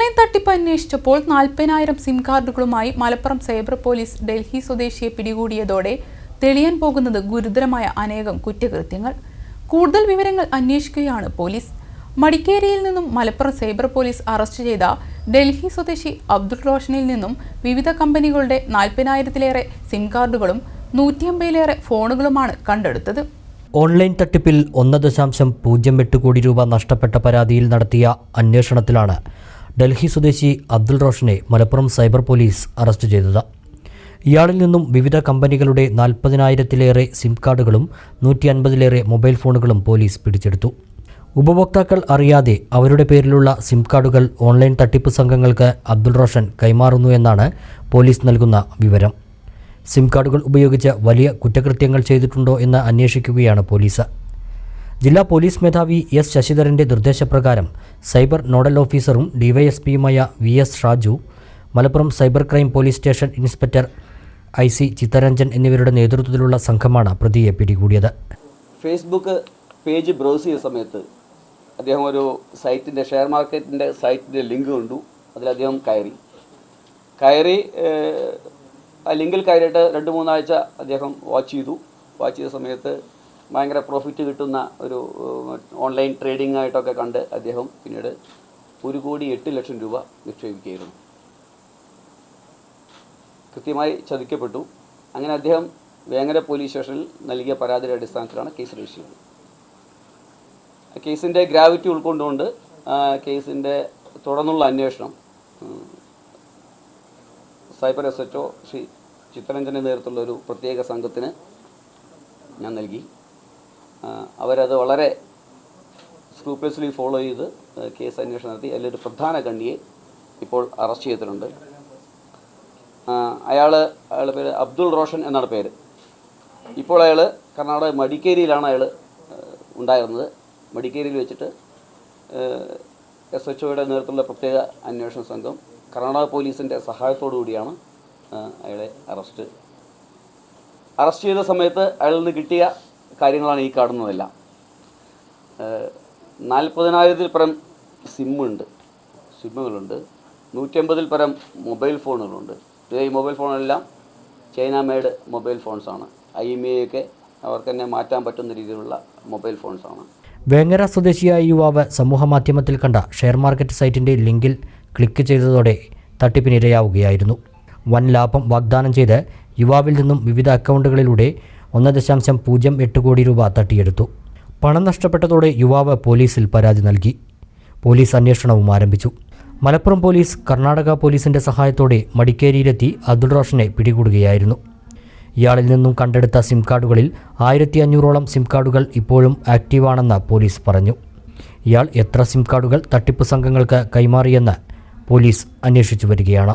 Online തട്ടിപ്പ് അന്വേഷിച്ചപ്പോൾ നാൽപ്പതിനായിരം സിം കാർഡുകളുമായി മലപ്പുറം സൈബർ പോലീസ് ഡൽഹി സ്വദേശിയെ പിടികൂടിയതോടെ തെളിയാൻ പോകുന്നത് ഗുരുതരമായ അനേകം കുറ്റകൃത്യങ്ങൾ. കൂടുതൽ വിവരങ്ങൾ അന്വേഷിക്കുകയാണ് പോലീസ്. മടിക്കേരിയിൽ നിന്നും മലപ്പുറം സൈബർ പോലീസ് അറസ്റ്റ് ചെയ്ത ഡൽഹി സ്വദേശി അബ്ദുൾ റോഷനിൽ നിന്നും വിവിധ കമ്പനികളുടെ നാൽപ്പതിനായിരത്തിലേറെ സിം കാർഡുകളും നൂറ്റിയമ്പതിലേറെ ഫോണുകളുമാണ് കണ്ടെടുത്തത്. ഓൺലൈൻ തട്ടിപ്പിൽ ഒന്ന് ദശാംശം പൂജ്യം എട്ട് കോടി രൂപ നഷ്ടപ്പെട്ട പരാതിയിൽ നടത്തിയ അന്വേഷണത്തിലാണ് ഡൽഹി സ്വദേശി അബ്ദുൾ റോഷനെ മലപ്പുറം സൈബർ പോലീസ് അറസ്റ്റ് ചെയ്തത്. ഇയാളിൽ നിന്നും വിവിധ കമ്പനികളുടെ നാൽപ്പതിനായിരത്തിലേറെ സിം കാർഡുകളും നൂറ്റി അൻപതിലേറെ മൊബൈൽ ഫോണുകളും പോലീസ് പിടിച്ചെടുത്തു. ഉപഭോക്താക്കൾ അറിയാതെ അവരുടെ പേരിലുള്ള സിം കാർഡുകൾ ഓൺലൈൻ തട്ടിപ്പ് സംഘങ്ങൾക്ക് അബ്ദുൾ റോഷൻ കൈമാറുന്നു എന്നാണ് പോലീസ് നൽകുന്ന വിവരം. സിം കാർഡുകൾ ഉപയോഗിച്ച് വലിയ കുറ്റകൃത്യങ്ങൾ ചെയ്തിട്ടുണ്ടോ എന്ന് അന്വേഷിക്കുകയാണ് പോലീസ്. ജില്ലാ പോലീസ് മേധാവി എസ് ശശിധരന്റെ നിർദ്ദേശപ്രകാരം സൈബർ നോഡൽ ഓഫീസറും ഡിവൈഎസ്പിയുമായ V S Shaju Malappuram cyber crime police station inspector I C Chittaranjan എന്നിവരുടെ നേതൃത്വത്തിലുള്ള സംഘമാണ് പ്രതിയെ പിടികൂടിയത്. ഫേസ്ബുക്ക് പേജ് ബ്രൗസ് ചെയ്ത സമയത്ത് അദ്ദേഹം ഒരു സൈറ്റിന്റെ ഷെയർ മാർക്കറ്റിന്റെ സൈറ്റിന്റെ ലിങ്ക് കണ്ടു. അതിൽ അദ്ദേഹം കയറി. കയറി ആ ലിങ്കിൽ കയറിയിട്ട് രണ്ട് മൂന്നാഴ്ച അദ്ദേഹം വാച്ച് ചെയ്തു. വാച്ച് ചെയ്ത സമയത്ത് ഭയങ്കര പ്രോഫിറ്റ് കിട്ടുന്ന ഒരു ഓൺലൈൻ ട്രേഡിംഗ് ആയിട്ടൊക്കെ കണ്ട് അദ്ദേഹം പിന്നീട് ഒരു കോടി എട്ട് ലക്ഷം രൂപ നിക്ഷേപിക്കുകയായിരുന്നു. കൃത്യമായി ചതിക്കപ്പെട്ടു. അങ്ങനെ അദ്ദേഹം വേങ്ങര പോലീസ് സ്റ്റേഷനിൽ നൽകിയ പരാതിയുടെ അടിസ്ഥാനത്തിലാണ് കേസ് രജിസ്റ്റർ ചെയ്തത്. കേസിന്റെ ഗ്രാവിറ്റി ഉൾക്കൊണ്ടുകൊണ്ട് കേസിന്റെ തുടർന്നുള്ള അന്വേഷണം സൈബർ എസ് എച്ച് ശ്രീ ചിത്തരഞ്ജന്റെ നേതൃത്വമുള്ള ഒരു പ്രത്യേക സംഘത്തിന് ഞാൻ നൽകി. അവരത് വളരെ സ്ക്രൂപ്ലസ്ലി ഫോളോ ചെയ്ത് കേസ് അന്വേഷണം നടത്തി. അതിലൊരു പ്രധാന കണ്ണിയെ ഇപ്പോൾ അറസ്റ്റ് ചെയ്തിട്ടുണ്ട്. അയാൾ അയാളുടെ പേര് അബ്ദുൾ റോഷൻ എന്നാണ് പേര്. ഇപ്പോൾ അയാൾ കർണാടക മടിക്കേരിയിലാണ് അയാൾ ഉണ്ടായിരുന്നത്. മടിക്കേരിയിൽ വെച്ചിട്ട് എസ് എച്ച് ഒയുടെ നേതൃത്വത്തിലുള്ള പ്രത്യേക അന്വേഷണ സംഘം കർണാടക പോലീസിന്റെ സഹായത്തോടു കൂടിയാണ് അയാളെ അറസ്റ്റ് അറസ്റ്റ് ചെയ്ത സമയത്ത് അയാളിൽ നിന്ന് കിട്ടിയ കാര്യങ്ങളാണ് ഈ കാണുന്നതെല്ലാം. നാൽപ്പതിനായിരത്തിൽ പരം സിമ്മുണ്ട്. സിമ്മുകളുണ്ട്. നൂറ്റമ്പതിൽ പരം മൊബൈൽ ഫോണുകളുണ്ട്. ഈ മൊബൈൽ ഫോണെല്ലാം ചൈന മെയ്ഡ് മൊബൈൽ ഫോൺസാണ്. ഐ എം എ ഒക്കെ അവർക്ക് തന്നെ മാറ്റാൻ പറ്റുന്ന രീതിയിലുള്ള മൊബൈൽ ഫോൺസാണ്. വേങ്ങര സ്വദേശിയായ യുവാവ് സമൂഹമാധ്യമത്തിൽ കണ്ട ഷെയർ മാർക്കറ്റ് സൈറ്റിന്റെ ലിങ്കിൽ ക്ലിക്ക് ചെയ്തതോടെ തട്ടിപ്പിനിരയാവുകയായിരുന്നു. വൻ ലാഭം വാഗ്ദാനം ചെയ്ത് യുവാവിൽ നിന്നും വിവിധ അക്കൗണ്ടുകളിലൂടെ ഒന്ന് ദശാംശം പൂജ്യം എട്ട് കോടി രൂപ തട്ടിയെടുത്തു. പണം നഷ്ടപ്പെട്ടതോടെ യുവാവ് പോലീസിൽ പരാതി നൽകി. പോലീസ് അന്വേഷണവും ആരംഭിച്ചു. മലപ്പുറം പോലീസ് കർണാടക പോലീസിന്റെ സഹായത്തോടെ മടിക്കേരിയിലെത്തി അബ്ദുൾ റോഷനെ പിടികൂടുകയായിരുന്നു. ഇയാളിൽ നിന്നും കണ്ടെടുത്ത സിം കാർഡുകളിൽ ആയിരത്തി അഞ്ഞൂറോളം സിം കാർഡുകൾ ഇപ്പോഴും ആക്റ്റീവാണെന്ന് പോലീസ് പറഞ്ഞു. ഇയാൾ എത്ര സിം കാർഡുകൾ തട്ടിപ്പ് സംഘങ്ങൾക്ക് കൈമാറിയെന്ന് പോലീസ് അന്വേഷിച്ചു വരികയാണ്.